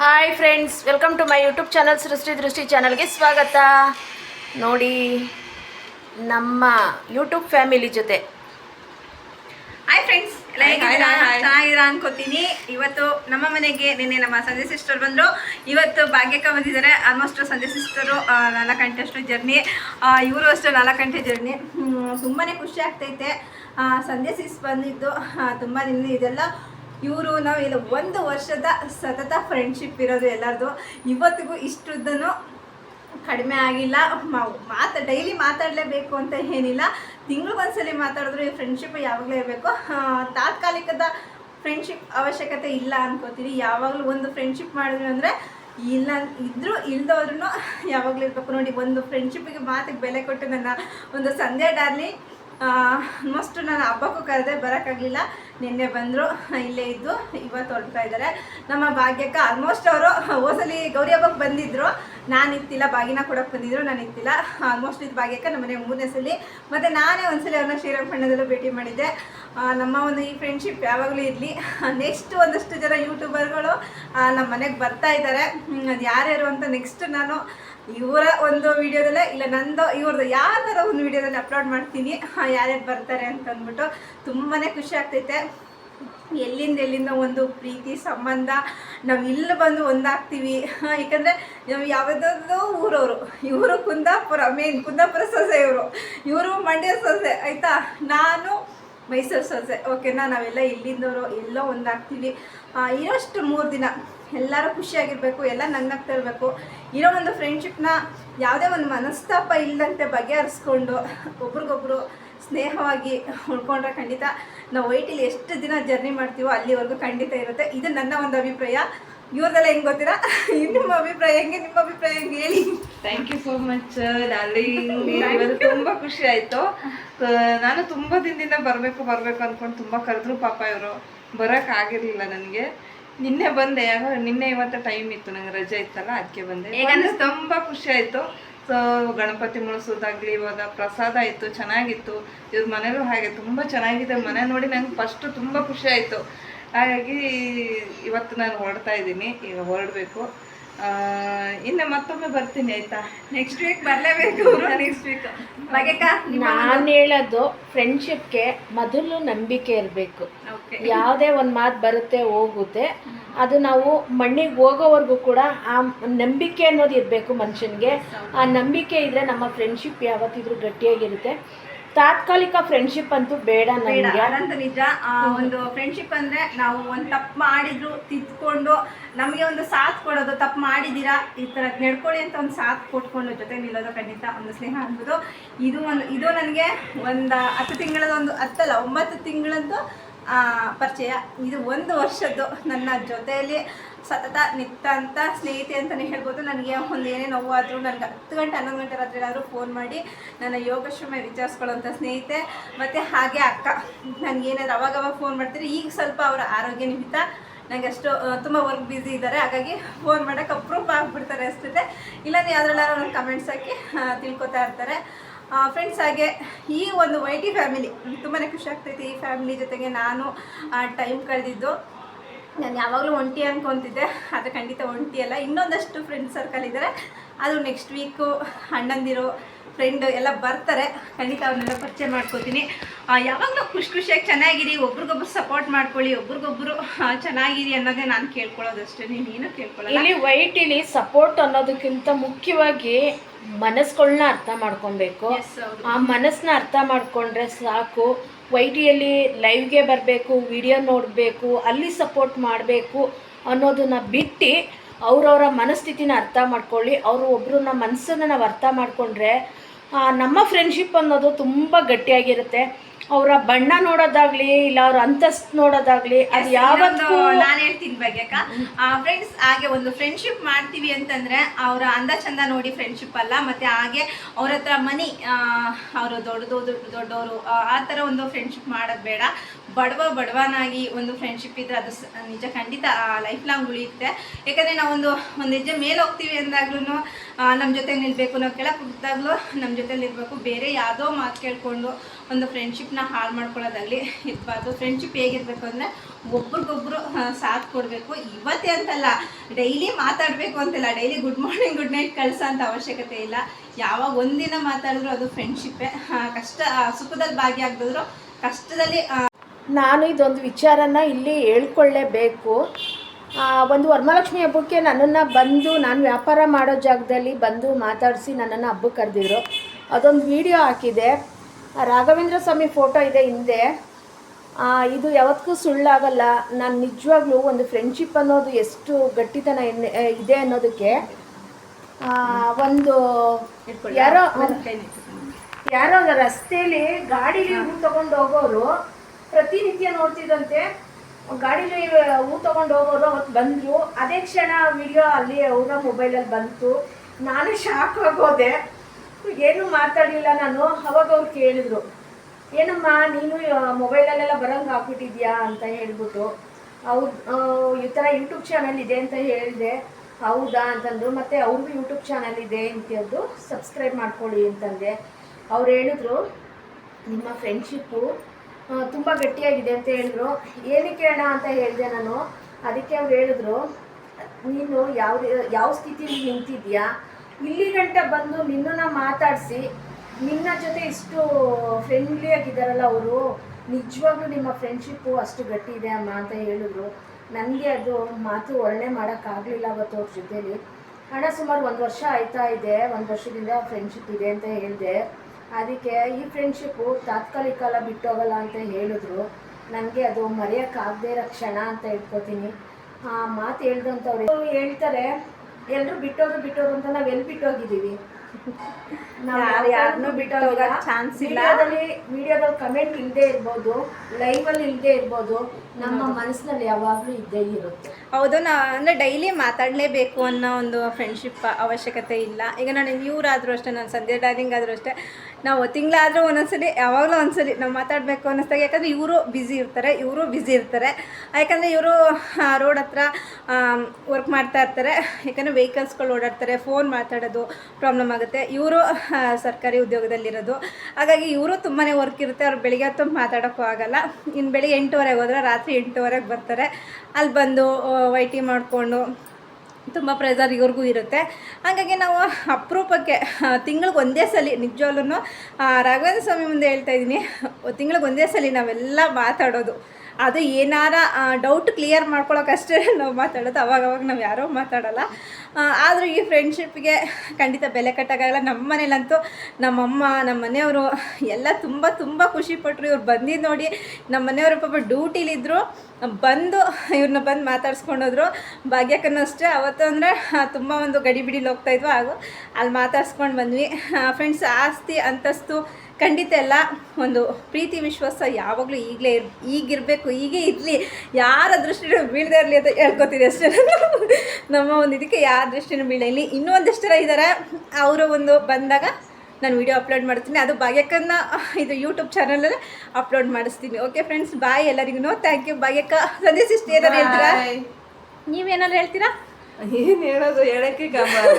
Hi friends welcome to my YouTube channel Srishti Drishti ಚಾನಲ್ಗೆ ಸ್ವಾಗತ. ನೋಡಿ ನಮ್ಮ ಯೂಟ್ಯೂಬ್ ಫ್ಯಾಮಿಲಿ ಜೊತೆ. Hi friends hi. ಅನ್ಕೋತೀನಿ. ಇವತ್ತು ನಮ್ಮ ಮನೆಗೆ ನಿನ್ನೆ ನಮ್ಮ ಸಂಜೆ ಸಿಸ್ಟರ್ ಬಂದರು. ಇವತ್ತು ಭಾಗ್ಯಕ್ಕ ಬಂದಿದ್ದಾರೆ. ಆಲ್ಮೋಸ್ಟ್ ಸಂಜೆ ಸಿಸ್ಟರು ನಾಲ್ಕು ಗಂಟೆ ಅಷ್ಟು ಜರ್ನಿ ಇವರು ಅಷ್ಟು ನಾಲ್ಕು ಗಂಟೆ ಜರ್ನಿ ತುಂಬಾ ಖುಷಿ ಆಗ್ತೈತೆ. ಸಂಜೆ ಸಿಸ್ ಬಂದಿದ್ದು. ತುಂಬ ದಿನ ಇದೆಲ್ಲ ಇವರು ನಾವು ಇಲ್ಲ ಒಂದು ವರ್ಷದ ಸತತ ಫ್ರೆಂಡ್ಶಿಪ್ ಇರೋದು ಎಲ್ಲರದು. ಇವತ್ತಿಗೂ ಇಷ್ಟುದ್ದನ್ನು ಕಡಿಮೆ ಆಗಿಲ್ಲ. ಮಾತು ಡೈಲಿ ಮಾತಾಡಲೇಬೇಕು ಅಂತ ಏನಿಲ್ಲ. ತಿಂಗಳಿಗೊಂದ್ಸಲಿ ಮಾತಾಡಿದ್ರು ಈ ಫ್ರೆಂಡ್ಶಿಪ್ ಯಾವಾಗಲೂ ಇರಬೇಕು. ತಾತ್ಕಾಲಿಕದ ಫ್ರೆಂಡ್ಶಿಪ್ ಅವಶ್ಯಕತೆ ಇಲ್ಲ ಅನ್ಕೋತೀನಿ. ಯಾವಾಗಲೂ ಒಂದು ಫ್ರೆಂಡ್ಶಿಪ್ ಮಾಡಿದ್ರು ಅಂದರೆ ಇಲ್ಲ ಇದ್ದರೂ ಇಲ್ದೋದ್ರೂ ಯಾವಾಗಲೂ ಇರಬೇಕು. ನೋಡಿ, ಒಂದು ಫ್ರೆಂಡ್ಶಿಪ್ಪಿಗೆ ಮಾತಿಗೆ ಬೆಲೆ ಕೊಟ್ಟು ನನ್ನ ಒಂದು ಸಂಧ್ಯಾ ಡಾರ್ಲಿ ಆಲ್ಮೋಸ್ಟ್ ನಾನು ಹಬ್ಬಕ್ಕೂ ಕರೆದೆ, ಬರೋಕ್ಕಾಗಲಿಲ್ಲ. ನಿನ್ನೆ ಬಂದರು, ಇಲ್ಲೇ ಇದ್ದು, ಇವತ್ತು ಹೊರಡ್ತಾ ಇದ್ದಾರೆ. ನಮ್ಮ ಭಾಗ್ಯಕ್ಕ ಆಲ್ಮೋಸ್ಟ್ ಅವರು ಓಸಲಿ ಗೌರಿ ಹಬ್ಬಕ್ಕೆ ಬಂದಿದ್ದರು ನಾನು ಇತ್ತಿಲ್ಲ, ಬಾಗಿನ ಕೊಡೋಕೆ ಬಂದಿದ್ರು, ನಾನು ಇತ್ತಿಲ್ಲ. ಆಲ್ಮೋಸ್ಟ್ ಇದು ಭಾಗ್ಯಕ್ಕೆ ನಮ್ಮ ಮನೆ ಮೂರನೇ ಸಲ. ಮತ್ತು ನಾನೇ ಒಂದ್ಸಲಿ ಅವ್ರನ್ನ ಶ್ರೀರಂಗಪಟ್ಟಣದಲ್ಲೂ ಭೇಟಿ ಮಾಡಿದ್ದೆ ನಮ್ಮ ಒಂದು ಈ ಫ್ರೆಂಡ್ಶಿಪ್ ಯಾವಾಗಲೂ ಇರಲಿ. ನೆಕ್ಸ್ಟ್ ಒಂದಷ್ಟು ಜನ ಯೂಟ್ಯೂಬರ್ಗಳು ನಮ್ಮ ಮನೆಗೆ ಬರ್ತಾ ಇದ್ದಾರೆ. ಅದು ಯಾರ್ಯಾರು ಅಂತ ನೆಕ್ಸ್ಟ್ ನಾನು ಇವರ ಒಂದು ವಿಡಿಯೋದಲ್ಲೇ, ಇಲ್ಲ ನಂದು ಇವ್ರದ್ದು ಯಾವ್ದಾರ ಒಂದು ವಿಡಿಯೋದಲ್ಲಿ ಅಪ್ಲೋಡ್ ಮಾಡ್ತೀನಿ. ಯಾರ್ಯಾರು ಬರ್ತಾರೆ ಅಂತ ಅಂದ್ಬಿಟ್ಟು ತುಂಬಾ ಖುಷಿ ಆಗ್ತೈತೆ. ಎಲ್ಲಿಂದ ಎಲ್ಲಿಂದ ಒಂದು ಪ್ರೀತಿ, ಸಂಬಂಧ ನಾವು ಇಲ್ಲಿ ಬಂದು ಒಂದಾಗ್ತೀವಿ. ಯಾಕಂದರೆ ನಾವು ಯಾವುದಾದ್ರು ಊರವರು. ಇವರು ಕುಂದಾಪುರ ಮೇನ್ ಕುಂದಾಪುರ ಸೊಸೆ ಇವರು ಇವರು ಮಂಡ್ಯ ಸೊಸೆ, ಆಯಿತಾ? ನಾನು ಮೈಸೂರು ಸೊಸೆ. ಓಕೆನಾ ನಾವೆಲ್ಲ ಇಲ್ಲಿಂದವರು ಎಲ್ಲೋ ಒಂದಾಗ್ತೀವಿ. ಇರೋಷ್ಟು ಮೂರು ದಿನ. ಎಲ್ಲರೂ ಖುಷಿಯಾಗಿರಬೇಕು, ಎಲ್ಲ ನಗ್ನಗ್ತಾ ಇರಬೇಕು ಇರೋ ಒಂದು ಫ್ರೆಂಡ್ಶಿಪ್ನ ಯಾವುದೇ ಒಂದು ಮನಸ್ತಾಪ ಇಲ್ಲದಂತೆ ಬಗೆಹರಿಸ್ಕೊಂಡು ಒಬ್ರಿಗೊಬ್ರು ಸ್ನೇಹವಾಗಿ ಉಳ್ಕೊಂಡ್ರೆ ಖಂಡಿತ ನಾವು ವೈಟಲ್ಲಿ ಎಷ್ಟು ದಿನ ಜರ್ನಿ ಮಾಡ್ತೀವೋ ಅಲ್ಲಿವರೆಗೂ ಖಂಡಿತ ಇರುತ್ತೆ. ಇದು ನನ್ನ ಒಂದು ಅಭಿಪ್ರಾಯ. ಇವ್ರದೆಲ್ಲ ಹೆಂಗ್ ಗೊತ್ತೀರಾ ನಿಮ್ಮ ಅಭಿಪ್ರಾಯ ಹೆಂಗೆ ನಿಮ್ಮ ಅಭಿಪ್ರಾಯ ಹೆಂಗೆ ಹೇಳಿ. Thank you so much darling ತುಂಬಾ ಖುಷಿ ಆಯ್ತು. ನಾನು ತುಂಬಾ ದಿನದಿಂದ ಬರ್ಬೇಕು ಬರ್ಬೇಕು ಅನ್ಕೊಂಡು ತುಂಬಾ ಕರೆದ್ರು ಪಾಪ ಇವರು. ಬರಕ್ ಆಗಿರ್ಲಿಲ್ಲ ನನಗೆ. ನಿನ್ನೆ ಬಂದೆ ಯಾಕೋ ನಿನ್ನೆ ಇವತ್ತು ಟೈಮ್ ಇತ್ತು ನಂಗೆ ರಜೆ ಇತ್ತಲ್ಲ ಅದಕ್ಕೆ ಬಂದೆ? ತುಂಬಾ ಖುಷಿ ಆಯ್ತು. ಸೊ ಗಣಪತಿ ಮುಳಿಸೋದಾಗ್ಲಿ ಇವಾಗ ಪ್ರಸಾದ ಇತ್ತು ಚೆನ್ನಾಗಿತ್ತು. ಇವ್ರ ಮನೇಲೂ ಹಾಗೆ ತುಂಬಾ ಚೆನ್ನಾಗಿದೆ. ಮನೆ ನೋಡಿ ನಂಗೆ ಫಸ್ಟ್ ತುಂಬಾ ಖುಷಿ ಆಯ್ತು. ಹಾಗಾಗಿ ಇವತ್ತು ನಾನು ಹೊರಡ್ತಾ ಇದ್ದೀನಿ. ಈಗ ಹೊರಡಬೇಕು. ಇನ್ನು ಮತ್ತೊಮ್ಮೆ ಬರ್ತೀನಿ ಆಯ್ತಾ? ನೆಕ್ಸ್ಟ್ ವೀಕ್ ಬರಲೇಬೇಕು. ನೆಕ್ಸ್ಟ್ ವೀಕ್ ನಾನು ಹೇಳೋದು ಫ್ರೆಂಡ್ಶಿಪ್ಗೆ ಮೊದಲು ನಂಬಿಕೆ ಇರಬೇಕು. ಓಕೆ ಯಾವುದೇ ಒಂದು ಮಾತು ಬರುತ್ತೆ ಹೋಗುತ್ತೆ. ಅದು ನಾವು ಮಣ್ಣಿಗೆ ಹೋಗೋವರೆಗೂ ಕೂಡ ಆ ನಂಬಿಕೆ ಅನ್ನೋದು ಇರಬೇಕು ಮನುಷ್ಯನಿಗೆ. ಆ ನಂಬಿಕೆ ಇದ್ದರೆ ನಮ್ಮ ಫ್ರೆಂಡ್ಶಿಪ್ ಯಾವತ್ತಿದ್ರೂ ಗಟ್ಟಿಯಾಗಿರುತ್ತೆ. ತಾತ್ಕಾಲಿಕ ಫ್ರೆಂಡ್ಶಿಪ್ ಅಂತೂ ಬೇಡ ಬೇಡ ನನಗೆ. ಅದಂತ ನಿಜ. ಆ, ಒಂದು ಫ್ರೆಂಡ್ಶಿಪ್ ಅಂದ್ರೆ ನಾವು ಒಂದು ತಪ್ಪು ಮಾಡಿದ್ರು ತಿದ್ಕೊಂಡು ನಮಗೆ ಒಂದು ಸಾಥ್ ಕೊಡೋದು ತಪ್ಪು ಮಾಡಿದ್ದೀರಾ ಈ ತರ ನಡ್ಕೊಳ್ಳಿ ಅಂತ ಒಂದು ಸಾಥ್ ಕೊಟ್ಕೊಂಡು ಜೊತೆ ನಿಲ್ಲೋದು ಖಂಡಿತ ಒಂದು ಸ್ನೇಹ ಅನ್ಬೋದು ಇದು ಒಂದು ಇದು ನನಗೆ ಒಂದು ಹತ್ತು ತಿಂಗಳದ ಒಂದು ಹತ್ತಲ್ಲ ಒಂಬತ್ತು ತಿಂಗಳದ್ದು ಆ, ಪರಿಚಯ. ಇದು ಒಂದು ವರ್ಷದ್ದು ನನ್ನ ಜೊತೆಯಲ್ಲಿ. ಸತತ ನಿಂತ ಸ್ನೇಹಿತೆ ಅಂತಲೇ ಹೇಳ್ಬೋದು. ನನಗೆ ಒಂದು ಏನೇ ನೋವಾದರೂ ನನಗೆ ಹತ್ತು ಗಂಟೆ, ಹನ್ನೊಂದು ಗಂಟೆ ರಾತ್ರಿ ಏನಾದರೂ ಫೋನ್ ಮಾಡಿ ನನ್ನ ಯೋಗಶ್ರಮ ವಿಚಾರಿಸ್ಕೊಳ್ಳೋಂಥ ಸ್ನೇಹಿತೆ, ಮತ್ತು ಹಾಗೆ ಅಕ್ಕ. ನನಗೇನಾದ್ರು ಅವಾಗವಾಗ ಫೋನ್ ಮಾಡ್ತೀರಿ ಈಗ ಸ್ವಲ್ಪ ಅವರ ಆರೋಗ್ಯ ನಿಮಿತ್ತ ನನಗೆ ಅಷ್ಟು ತುಂಬ ವರ್ಕ್ ಬ್ಯುಸಿ ಇದ್ದಾರೆ. ಹಾಗಾಗಿ ಫೋನ್ ಮಾಡೋಕ್ಕೆ ಅಪ್ರೂಪ್ ಆಗಿಬಿಡ್ತಾರೆ ಅಷ್ಟೇ ಇಲ್ಲಾಂದ್ರೆ ಯಾವ್ದ್ರಲ್ಲಾರು ಒಂದು ಕಮೆಂಟ್ಸ್ ಹಾಕಿ ತಿಳ್ಕೊತಾ ಇರ್ತಾರೆ. ಫ್ರೆಂಡ್ಸ್ ಹಾಗೆ ಈ ಒಂದು ವೈ ಟಿ ಫ್ಯಾಮಿಲಿ ತುಂಬಾ ಖುಷಿ ಆಗ್ತೈತಿ ಈ ಫ್ಯಾಮಿಲಿ ಜೊತೆಗೆ ನಾನು ಟೈಮ್ ಕಳೆದಿದ್ದು. ನಾನು ಯಾವಾಗಲೂ ಒಂಟಿ ಅನ್ಕೊತಿದ್ದೆ, ಅದು ಖಂಡಿತ ಒಂಟಿ ಅಲ್ಲ. ಇನ್ನೊಂದಷ್ಟು ಫ್ರೆಂಡ್ ಸರ್ಕಲ್ ಇದ್ದಾರೆ ಅದು ನೆಕ್ಸ್ಟ್ ವೀಕು ಅಣ್ಣಂದಿರು ಫ್ರೆಂಡ್ ಎಲ್ಲ ಬರ್ತಾರೆ ಖಂಡಿತ ಅವ್ರನ್ನೆಲ್ಲ ಪರಿಚಯ ಮಾಡ್ಕೋತೀನಿ. ಯಾವಾಗಲೂ ಖುಷಿ ಖುಷಿಯಾಗಿ ಚೆನ್ನಾಗಿರಿ ಒಬ್ರಿಗೊಬ್ರು ಸಪೋರ್ಟ್ ಮಾಡ್ಕೊಳ್ಳಿ ಒಬ್ರಿಗೊಬ್ರು ಚೆನ್ನಾಗಿರಿ ಅನ್ನೋದೇ ನಾನು ಕೇಳ್ಕೊಳ್ಳೋದಷ್ಟೇ ನೀನು ಕೇಳ್ಕೊಳ್ಳಲ್ಲ. ಇಲ್ಲಿ ವೈಟ್ ಇಲ್ಲಿ ಸಪೋರ್ಟ್ ಅನ್ನೋದಕ್ಕಿಂತ ಮುಖ್ಯವಾಗಿ ಮನಸ್ಸುಗಳನ್ನ ಅರ್ಥ ಮಾಡ್ಕೊಬೇಕು. ಆ ಮನಸ್ಸನ್ನ ಅರ್ಥ ಮಾಡ್ಕೊಂಡ್ರೆ ಸಾಕು. ವೈಟಿಯಲ್ಲಿ ಲೈವ್ಗೆ ಬರಬೇಕು ವಿಡಿಯೋ ನೋಡಬೇಕು ಅಲ್ಲಿ ಸಪೋರ್ಟ್ ಮಾಡಬೇಕು ಅನ್ನೋದನ್ನ ಬಿಟ್ಟು ಅವರವರ ಮನಸ್ಥಿತಿನ ಅರ್ಥ ಮಾಡ್ಕೊಳ್ಳಿ. ಅವರು ಒಬ್ಬರನ್ನ ಮನಸ್ಸನ್ನು ನಾವು ಅರ್ಥ ಮಾಡಿಕೊಂಡ್ರೆ ನಮ್ಮ ಫ್ರೆಂಡ್ಶಿಪ್ ಅನ್ನೋದು ತುಂಬ ಗಟ್ಟಿಯಾಗಿರುತ್ತೆ. ಅವರ ಬಣ್ಣ ನೋಡೋದಾಗ್ಲಿ ಇಲ್ಲ ಅವ್ರ ಅಂತಸ್ತು ನೋಡೋದಾಗ್ಲಿ ಅದು ಯಾವತ್ತೂ ನಾನು ಹೇಳ್ತೀನಿ ಬಗ್ಗೆ ಫ್ರೆಂಡ್ಸ್ ಹಾಗೆ ಒಂದು ಫ್ರೆಂಡ್ಶಿಪ್ ಮಾಡ್ತೀವಿ ಅಂತಂದ್ರೆ ಅವರ ಅಂದ ಚಂದ ನೋಡಿ ಫ್ರೆಂಡ್ಶಿಪ್ ಅಲ್ಲ ಮತ್ತೆ ಹಾಗೆ ಅವ್ರ ಹತ್ರ ಮನಿ ಅವರು ದೊಡ್ಡದು ದೊಡ್ಡವರು ಆ ತರ ಒಂದು ಫ್ರೆಂಡ್ಶಿಪ್ ಮಾಡೋದು ಬೇಡ. ಬಡವ ಬಡವನಾಗಿ ಒಂದು ಫ್ರೆಂಡ್ಶಿಪ್ ಇದ್ರೆ ಅದು ನಿಜ ಖಂಡಿತ ಲೈಫ್ ಲಾಂಗ್ ಉಳಿಯುತ್ತೆ. ಯಾಕಂದರೆ ನಾವೊಂದು ಒಂದು ಹೆಜ್ಜೆ ಮೇಲೆ ಹೋಗ್ತೀವಿ ಅಂದಾಗ್ಲೂ ನಮ್ಮ ಜೊತೆ ನಿಲ್ಲಬೇಕು ನಾವು ಕೆಳಗೆ ಕೂತಾಗ್ಲೂ ನಮ್ಮ ಜೊತೆ ನಿಲ್ಬೇಕು ಬೇರೆ ಯಾವುದೋ ಮಾತು ಕೇಳಿಕೊಂಡು ಒಂದು ಫ್ರೆಂಡ್ಶಿಪ್ನ ಹಾಳು ಮಾಡ್ಕೊಳ್ಳೋದಾಗಲಿ ಇರ್ಬಾರ್ದು. ಫ್ರೆಂಡ್ಶಿಪ್ ಹೇಗಿರ್ಬೇಕು ಅಂದರೆ ಒಬ್ರಿಗೊಬ್ರು ಸಾಥ್ ಕೊಡಬೇಕು. ಇವತ್ತೇ ಅಂತಲ್ಲ ಡೈಲಿ ಮಾತಾಡಬೇಕು ಅಂತಲ್ಲ daily good morning good night ಕಳಿಸೋ ಅಂತ ಅವಶ್ಯಕತೆ ಇಲ್ಲ. ಯಾವಾಗ ಒಂದಿನ ಮಾತಾಡಿದ್ರು ಅದು ಫ್ರೆಂಡ್ಶಿಪ್ಪೇ ಕಷ್ಟ ಸುಖದಲ್ಲಿ ಭಾಗಿಯಾಗದಿದ್ರು ಕಷ್ಟದಲ್ಲಿ ನಾನು ಇದೊಂದು ವಿಚಾರನ ಇಲ್ಲಿ ಹೇಳ್ಕೊಳ್ಳೇಬೇಕು. ಒಂದು ವರಮಹಾಲಕ್ಷ್ಮಿ ಹಬ್ಬಕ್ಕೆ ನನ್ನನ್ನು ಬಂದು ನಾನು ವ್ಯಾಪಾರ ಮಾಡೋ ಜಾಗದಲ್ಲಿ ಬಂದು ಮಾತಾಡಿಸಿ ನನ್ನನ್ನು ಹಬ್ಬಕ್ಕೆ ಕರೆದಿದ್ರು. ಅದೊಂದು ವಿಡಿಯೋ ಹಾಕಿದೆ. ರಾಘವೇಂದ್ರ ಸ್ವಾಮಿ ಫೋಟೋ ಇದೆ ಹಿಂದೆ. ಇದು ಯಾವತ್ತಿಗೂ ಸುಳ್ಳಾಗಲ್ಲ. ನಾನು ನಿಜವಾಗ್ಲೂ ಒಂದು ಫ್ರೆಂಡ್ಶಿಪ್ ಅನ್ನೋದು ಎಷ್ಟು ಗಟ್ಟಿತನ ಇದೆ ಅನ್ನೋದಕ್ಕೆ ಒಂದು ಯಾರೋ ಯಾರೋ ರಸ್ತೆಯಲ್ಲಿ ಗಾಡಿಲಿ ತಗೊಂಡು ಹೋಗೋರು ಪ್ರತಿನಿತ್ಯ ನೋಡ್ತಿದ್ದಂತೆ ಗಾಡಿಲಿ ಹೂ ತಗೊಂಡು ಹೋಗೋರು ಅವತ್ತು ಬಂದರು. ಅದೇ ಕ್ಷಣ ವಿಡಿಯೋ ಅಲ್ಲಿ ಅವರ ಮೊಬೈಲಲ್ಲಿ ಬಂತು. ನಾನು ಶಾಕ್ ಆಗೋದೆ. ಏನು ಮಾತಾಡಲಿಲ್ಲ ನಾನು. ಅವಾಗ ಅವ್ರು ಕೇಳಿದ್ರು, ಏನಮ್ಮ, ನೀನು ಮೊಬೈಲಲ್ಲೆಲ್ಲ ಬರೋಂಗೆ ಹಾಕ್ಬಿಟ್ಟಿದ್ಯಾ ಅಂತ ಹೇಳ್ಬಿಟ್ಟು ಹೌದು ಈ ಥರ ಯೂಟ್ಯೂಬ್ ಚಾನಲ್ ಇದೆ ಅಂತ ಹೇಳಿದೆ. ಹೌದಾ? ಅಂತಂದ್ರು. ಮತ್ತು ಅವ್ರಿಗೂ ಯೂಟ್ಯೂಬ್ ಚಾನಲ್ ಇದೆ ಅಂತಂದು ಸಬ್ಸ್ಕ್ರೈಬ್ ಮಾಡ್ಕೊಳ್ಳಿ ಅಂತಂದೆ. ಅವ್ರು ಹೇಳಿದ್ರು, ನಿಮ್ಮ ಫ್ರೆಂಡ್ಶಿಪ್ಪು ತುಂಬ ಗಟ್ಟಿಯಾಗಿದೆ ಅಂತ ಹೇಳಿದ್ರು. ಏನಕ್ಕೆ ಅಣ್ಣ ಅಂತ ಹೇಳಿದೆ ನಾನು. ಅದಕ್ಕೆ ಅವ್ರು ಹೇಳಿದ್ರು, ನೀನು ಯಾವ ಯಾವ ಸ್ಥಿತಿಲಿ ನಿಂತಿದ್ಯಾ? ಇಲ್ಲಿ ಗಂಟ ಬಂದು ನಿನ್ನನ್ನು ಮಾತಾಡಿಸಿ, ನಿನ್ನ ಜೊತೆ ಇಷ್ಟು ಫ್ರೆಂಡ್ಲಿ ಆಗಿದ್ದಾರಲ್ಲ ಅವರು, ನಿಜವಾಗ್ಲೂ ನಿಮ್ಮ ಫ್ರೆಂಡ್ಶಿಪ್ಪು ಅಷ್ಟು ಗಟ್ಟಿ ಇದೆ ಅಮ್ಮ ಅಂತ ಹೇಳಿದ್ರು. ನನಗೆ ಅದು ಮಾತು ವರ್ಣನೆ ಮಾಡೋಕ್ಕಾಗಲಿಲ್ಲ ಅವತ್ತು ಅವ್ರ ಜೊತೇಲಿ. ಹಣ ಸುಮಾರು ಒಂದು ವರ್ಷ ಆಯ್ತಾ ಇದೆ, ಒಂದು ವರ್ಷದಿಂದ ಫ್ರೆಂಡ್ಶಿಪ್ ಇದೆ ಅಂತ ಹೇಳಿದೆ. ಅದಕ್ಕೆ ಈ ಫ್ರೆಂಡ್ಶಿಪ್ಪು ತಾತ್ಕಾಲಿಕ ಎಲ್ಲ ಬಿಟ್ಟೋಗಲ್ಲ ಅಂತ ಹೇಳಿದ್ರು. ನನಗೆ ಅದು ಮರೆಯೋಕ್ಕಾಗದೇ ಇರೋ ಕ್ಷಣ ಅಂತ ಇಟ್ಕೋತೀನಿ. ಆ ಮಾತು ಹೇಳ್ದಂಥವ್ರು ಹೇಳ್ತಾರೆ ಎಲ್ಲರೂ ಬಿಟ್ಟೋಗ್ರು ಬಿಟ್ಟೋರು ಅಂತ ನಾವು ಎಲ್ಲಿ ಬಿಟ್ಟೋಗಿದ್ದೀವಿ? ನಾವು ಬಿಟ್ಟೋಗಕ್ chance ಇಲ್ಲ. ವಿಡಿಯೋದಲ್ಲಿ ಕಮೆಂಟ್ ಇಲ್ಲದೆ ಇರ್ಬೋದು ಲೈವಲ್ಲಿ ಇಲ್ಲದೆ ಇರ್ಬೋದು. ನಮ್ಮ ಮನಸ್ಸಿನಲ್ಲಿ ಯಾವಾಗಲೂ ಇದ್ದೇ ಇರುತ್ತೆ. ಹೌದು, ನಾ ಅಂದರೆ ಡೈಲಿ ಮಾತಾಡಲೇಬೇಕು ಅನ್ನೋ ಒಂದು ಫ್ರೆಂಡ್ಶಿಪ್ ಅವಶ್ಯಕತೆ ಇಲ್ಲ. ಈಗ ನಾನು ಇವರಾದರೂ ಅಷ್ಟೇ, ನಾನು ಸಂಧ್ಯಾ ಡಾರ್ಲಿಂಗ್ ಆದರೂ ಅಷ್ಟೇ, ನಾವು ತಿಂಗಳಾದರೂ ಒಂದೊಂದ್ಸಲಿ, ಯಾವಾಗಲೂ ಒಂದ್ಸಲಿ ನಾವು ಮಾತಾಡಬೇಕು ಅನ್ನಿಸ್ದಾಗ, ಯಾಕಂದರೆ ಇವರು ಬ್ಯುಸಿ ಇರ್ತಾರೆ, ಇವರು ಬ್ಯುಸಿ ಇರ್ತಾರೆ. ಯಾಕಂದರೆ ಇವರು ರೋಡ್ ಹತ್ರ ವರ್ಕ್ ಮಾಡ್ತಾ ಇರ್ತಾರೆ. ಯಾಕಂದರೆ ವೆಹಿಕಲ್ಸ್ಗಳು ಓಡಾಡ್ತಾರೆ ಫೋನ್ ಮಾತಾಡೋದು ಪ್ರಾಬ್ಲಮ್ ಆಗುತ್ತೆ. ಇವರು ಸರ್ಕಾರಿ ಉದ್ಯೋಗದಲ್ಲಿರೋದು. ಹಾಗಾಗಿ ಇವರು ತುಂಬಾ ವರ್ಕ್ ಇರುತ್ತೆ, ಅವ್ರು ಬೆಳಿಗ್ಗೆ ಹೊತ್ತು ಮಾತಾಡೋಕ್ಕೂ ಆಗಲ್ಲ. ಇನ್ನು ಬೆಳಿಗ್ಗೆ ಎಂಟುವರೆಗೆ ಹೋದ್ರೆ ರಾತ್ರಿ ಎಂಟುವರೆಗೆ ಬರ್ತಾರೆ. ಅಲ್ಲಿ ಬಂದು ವೈಟಿ ಮಾಡಿಕೊಂಡು ತುಂಬ ಪ್ರೆಸರ್ ಇವ್ರಿಗೂ ಇರುತ್ತೆ. ಹಾಗಾಗಿ ನಾವು ಅಪರೂಪಕ್ಕೆ ತಿಂಗಳಿಗೆ ಒಂದೇ ಸಲ ನಿಜವಾಗ್ಲೂ ರಾಘವೇಂದ್ರ ಸ್ವಾಮಿ ಮುಂದೆ ಹೇಳ್ತಾ ಇದ್ದೀನಿ. ತಿಂಗಳಿಗೆ ಒಂದೇ ಸಲ ನಾವೆಲ್ಲ ಮಾತಾಡೋದು. ಅದು ಏನಾರ ಡೌಟ್ ಕ್ಲಿಯರ್ ಮಾಡ್ಕೊಳ್ಳೋಕಷ್ಟೇ ನಾವು ಮಾತಾಡೋದು. ಅವಾಗ ಅವಾಗ ನಾವು ಯಾರೋ ಮಾತಾಡೋಲ್ಲ. ಆದರೂ ಈ ಫ್ರೆಂಡ್ಶಿಪ್ಗೆ ಖಂಡಿತ ಬೆಲೆ ಕಟ್ಟಾಗಲ್ಲ ನಮ್ಮ ಮನೇಲಂತೂ ನಮ್ಮಮ್ಮ ನಮ್ಮ ಮನೆಯವರು ಎಲ್ಲ ತುಂಬ ತುಂಬ ಖುಷಿಪಟ್ಟರು ಇವ್ರು ಬಂದಿದ್ದು ನೋಡಿ ನಮ್ಮ ಮನೆಯವರು ಪಾಪ ಡ್ಯೂಟಿಲಿದ್ದರು ಬಂದು ಇವ್ರನ್ನ ಬಂದು ಮಾತಾಡ್ಸ್ಕೊಂಡೋದ್ರು ಭಾಗ್ಯಕ್ಕನ್ನು ಅಷ್ಟೇ. ಅವತ್ತು ಅಂದರೆ ತುಂಬ ಒಂದು ಗಡಿಬಿಡಿಲಿ ಹೋಗ್ತಾ ಇದ್ವು. ಹಾಗೂ ಅಲ್ಲಿ ಮಾತಾಡ್ಸ್ಕೊಂಡು ಬಂದ್ವಿ. ಫ್ರೆಂಡ್ಸ್ ಆಸ್ತಿ, ಅಂತಸ್ತು ಖಂಡಿತ ಎಲ್ಲ ಒಂದು ಪ್ರೀತಿ ವಿಶ್ವಾಸ ಯಾವಾಗಲೂ ಈಗಲೇ ಇರ್ ಈಗಿರಬೇಕು ಹೀಗೆ ಇರಲಿ. ಯಾರ ದೃಷ್ಟಿನೂ ಬೀಳದೇ ಇರಲಿ ಅಂತ ಹೇಳ್ಕೊತೀನಿ ಅಷ್ಟೇ ನಮ್ಮ ಒಂದು ಇದಕ್ಕೆ ಯಾರ ದೃಷ್ಟಿನೂ ಬೀಳಲಿ ಇನ್ನೂ ಒಂದಷ್ಟು ಜನ ಇದ್ದಾರೆ. ಅವರು ಒಂದು ಬಂದಾಗ ನಾನು ವಿಡಿಯೋ ಅಪ್ಲೋಡ್ ಮಾಡ್ತೀನಿ. ಅದು ಭಾಗ್ಯಕ್ಕನ್ನ ಇದು ಯೂಟ್ಯೂಬ್ ಚಾನಲಲ್ಲಿ ಅಪ್ಲೋಡ್ ಮಾಡಿಸ್ತೀನಿ. ಓಕೆ ಫ್ರೆಂಡ್ಸ್ ಬಾಯ್ ಎಲ್ಲರಿಗೂ. ಥ್ಯಾಂಕ್ ಯು ಭಾಗ್ಯಕ್ಕ. ಸಂದೇಶ ಇಷ್ಟು ಏನಾರು ಹೇಳ್ತೀರಾ. ನೀವೇನಾದ್ರು ಹೇಳ್ತೀರಾ? ಏನ್ ಹೇಳೋದು ಹೇಳಕ್ಕೆ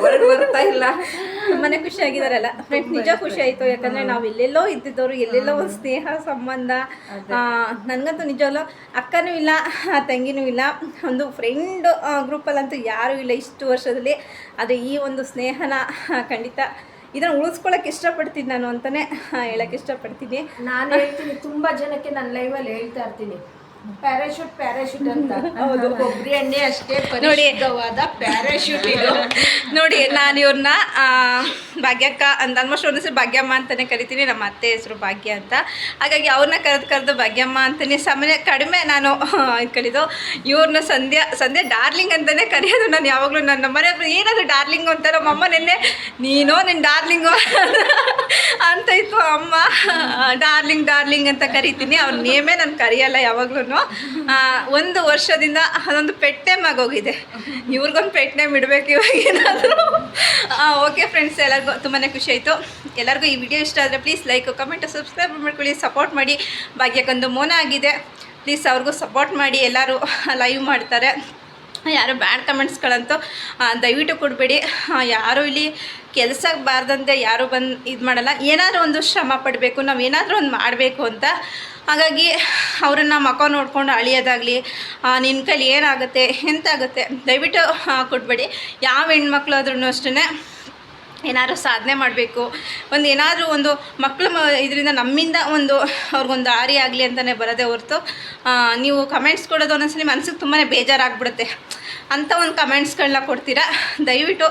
ವರ್ಡ್ ಬರ್ತಾ ಇಲ್ಲ. ತುಂಬಾನೇ ಖುಷಿ ಆಗಿದಾರಲ್ಲ. ಫ್ರೆಂಡ್ ನಿಜ ಖುಷಿ ಆಯ್ತು. ಯಾಕಂದ್ರೆ ನಾವ್ ಎಲ್ಲೆಲ್ಲೋ ಇದ್ದಿದ್ದವ್ರು ಎಲ್ಲೆಲ್ಲೋ ಒಂದು ಸ್ನೇಹ ಸಂಬಂಧ ನನ್ಗಂತೂ ನಿಜವಲ್ಲ ಅಕ್ಕನೂ ಇಲ್ಲ ತಂಗಿನೂ ಇಲ್ಲ. ಒಂದು ಫ್ರೆಂಡ್ ಗ್ರೂಪಲ್ಲಂತೂ ಯಾರೂ ಇಲ್ಲ ಇಷ್ಟು ವರ್ಷದಲ್ಲಿ. ಆದರೆ ಈ ಒಂದು ಸ್ನೇಹನ ಖಂಡಿತ ಇದನ್ನ ಉಳಿಸ್ಕೊಳಕ್ಕೆ ಇಷ್ಟಪಡ್ತೀನಿ ನಾನು ಅಂತಾನೆ ಹೇಳಕ್ಕೆ ಇಷ್ಟಪಡ್ತೀನಿ. ನಾನು ಹೇಳ್ತೀನಿ ತುಂಬಾ ಜನಕ್ಕೆ ನನ್ನ ಲೈವಲ್ಲಿ ಹೇಳ್ತಾ ಇರ್ತೀನಿ. ಪ್ಯಾರಾಶೂಟ್ ಪ್ಯಾರಾಶೂಟ್ ಅಂತ ಹೌದು. ಕೊಬ್ಬರಿ ಎಣ್ಣೆ ಅಷ್ಟೇ ನೋಡಿ. ಪರಿಶುದ್ಧವಾದ ಪ್ಯಾರಾಶೂಟ್ ಇದು ನೋಡಿ ನಾನು ಇವ್ರನ್ನ ಭಾಗ್ಯಕ್ಕ ಅಂತ ಆಲ್ಮೋಸ್ಟ್ ಒಂದು ಹೆಸರು ಭಾಗ್ಯಮ್ಮ ಅಂತಲೇ ಕರಿತೀನಿ ನಮ್ಮ ಅತ್ತೆ ಹೆಸರು ಭಾಗ್ಯ ಅಂತ ಹಾಗಾಗಿ ಅವ್ರನ್ನ ಕರೆದು ಕರೆದು ಭಾಗ್ಯಮ್ಮ ಅಂತಾನೆ ಸಮಯ ಕಡಿಮೆ ನಾನು ಇದು ಕಲಿದು ಇವ್ರನ್ನ ಸಂಧ್ಯಾ ಸಂಧ್ಯಾ ಡಾರ್ಲಿಂಗ್ ಅಂತಲೇ ಕರೆಯೋದು ನಾನು ಯಾವಾಗಲೂ ನನ್ನ ಮನೆ ಹತ್ರ ಏನಾದರೂ ಡಾರ್ಲಿಂಗು ಅಂತ ನಮ್ಮ ಅಮ್ಮ ನಿನ್ನೆ ನೀನೋ ನಿನ್ನ ಡಾರ್ಲಿಂಗು ಅಮ್ಮ. ಡಾರ್ಲಿಂಗ್ ಡಾರ್ಲಿಂಗ್ ಅಂತ ಕರಿತೀನಿ. ಅವ್ರ ನೇಮೇ ನಾನು ಕರೆಯಲ್ಲ ಯಾವಾಗ್ಲೂ ಒಂದು ವರ್ಷದಿಂದ ಅದೊಂದು ಪೆಟ್ ನೇಮ್ ಆಗೋಗಿದೆ ಇವ್ರಿಗೊಂದು ಪೆಟ್ ನೇಮ್ ಇಡಬೇಕು ಇವಾಗ ಏನಾದರೂ. ಓಕೆ ಫ್ರೆಂಡ್ಸ್ ಎಲ್ಲರಿಗೂ ತುಂಬಾ ಖುಷಿ ಆಯಿತು. ಎಲ್ಲರಿಗೂ ಈ ವಿಡಿಯೋ ಇಷ್ಟ ಆದರೆ ಪ್ಲೀಸ್ ಲೈಕ್ ಕಮೆಂಟ್ ಸಬ್ಸ್ಕ್ರೈಬ್ ಮಾಡ್ಕೊಳ್ಳಿ ಸಪೋರ್ಟ್ ಮಾಡಿ. ಭಾಗ್ಯಕ್ಕೊಂದು ಮೋನ ಆಗಿದೆ. ಪ್ಲೀಸ್ ಅವ್ರಿಗೂ ಸಪೋರ್ಟ್ ಮಾಡಿ. ಎಲ್ಲರೂ ಲೈವ್ ಮಾಡ್ತಾರೆ. ಯಾರು ಬ್ಯಾಡ್ ಕಮೆಂಟ್ಸ್ಗಳಂತೂ ದಯವಿಟ್ಟು ಕೊಡಬೇಡಿ. ಯಾರು ಇಲ್ಲಿ ಕೆಲಸ ಬಾರ್ದಂತೆ ಯಾರು ಬಂದು ಇದು ಮಾಡಲ್ಲ. ಏನಾದರೂ ಒಂದು ಶ್ರಮ ಪಡಬೇಕು, ನಾವು ಏನಾದರೂ ಒಂದು ಮಾಡಬೇಕು ಅಂತ. ಹಾಗಾಗಿ ಅವರನ್ನು ಮಕ ನೋಡಿಕೊಂಡು ಅಳಿಯೋದಾಗಲಿ ನಿನ್ನ ಕೈಲಿ ಏನಾಗುತ್ತೆ, ಎಂತಾಗುತ್ತೆ, ದಯವಿಟ್ಟು ಕೊಡಬೇಡಿ. ಯಾವ ಹೆಣ್ಮಕ್ಳು ಆದ್ರೂ ಅಷ್ಟೇ ಏನಾದರೂ ಸಾಧನೆ ಮಾಡಬೇಕು. ಒಂದು ಏನಾದರೂ ಒಂದು ಮಕ್ಕಳು ಇದರಿಂದ ನಮ್ಮಿಂದ ಒಂದು, ಅವ್ರಿಗೊಂದು ದಾರಿ ಆಗಲಿ ಅಂತಲೇ ಬರೋದೇ ಹೊರತು ನೀವು ಕಮೆಂಟ್ಸ್ ಕೊಡೋದು ಒಂದೊಂದ್ಸಲಿ ಮನಸ್ಸಿಗೆ ತುಂಬಾ ಬೇಜಾರಾಗ್ಬಿಡುತ್ತೆ. ಅಂಥ ಒಂದು ಕಮೆಂಟ್ಸ್ಗಳನ್ನ ಕೊಡ್ತೀರಾ? ದಯವಿಟ್ಟು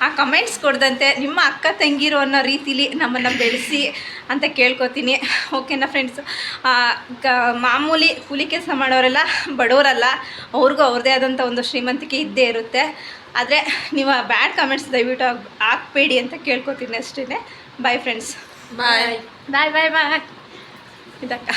ಆ ಕಮೆಂಟ್ಸ್ ಕೊಡ್ದಂತೆ ನಿಮ್ಮ ಅಕ್ಕ ತಂಗಿರು ಅನ್ನೋ ರೀತಿಲಿ ನಮ್ಮನ್ನು ಬೆಳೆಸಿ ಅಂತ ಕೇಳ್ಕೊತೀನಿ. ಓಕೆನಾ ಫ್ರೆಂಡ್ಸ್? ಗ ಮಾಮೂಲಿ ಕೂಲಿ ಕೆಲಸ ಮಾಡೋರೆಲ್ಲ ಬಡವರಲ್ಲ ಅವ್ರಿಗೂ ಅವ್ರದ್ದೇ ಆದಂಥ ಒಂದು ಶ್ರೀಮಂತಿಕೆ ಇದ್ದೇ ಇರುತ್ತೆ. ಆದರೆ ನೀವು ಬ್ಯಾಡ್ ಕಮೆಂಟ್ಸ್ ದಯವಿಟ್ಟು ಹಾಕ್- ಹಾಕ್ಬೇಡಿ ಅಂತ ಕೇಳ್ಕೊತೀನಿ ಅಷ್ಟೇ ಬಾಯ್ ಫ್ರೆಂಡ್ಸ್ ಬಾಯ್ ಬಾಯ್ ಬಾಯ್ ಬಾಯ್ ಇದಕ್ಕ.